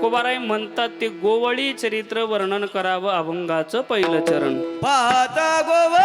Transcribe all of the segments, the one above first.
तुकोबाराय म्हणतात ते गोवळी चरित्र वर्णन करावं अभंगाचं पहिलं चरण. पाहता गोवळ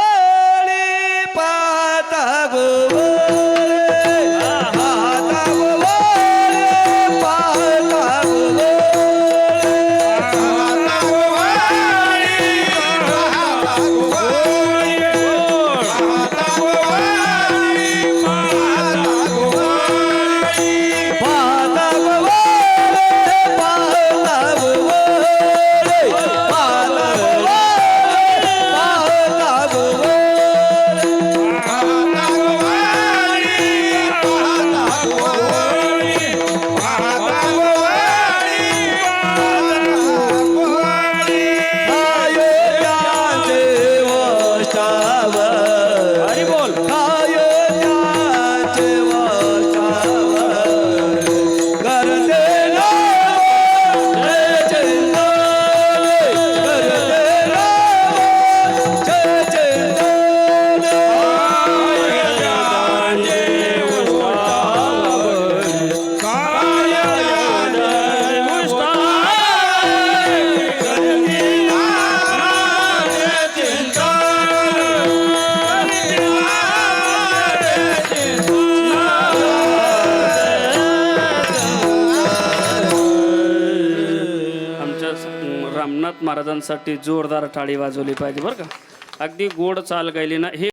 হরি বল। आमच्या रामनाथ महाराजांसाठी जोरदार टाळी वाजवली पाहिजे बरं का. अगदी गोड चाल गायली ना हे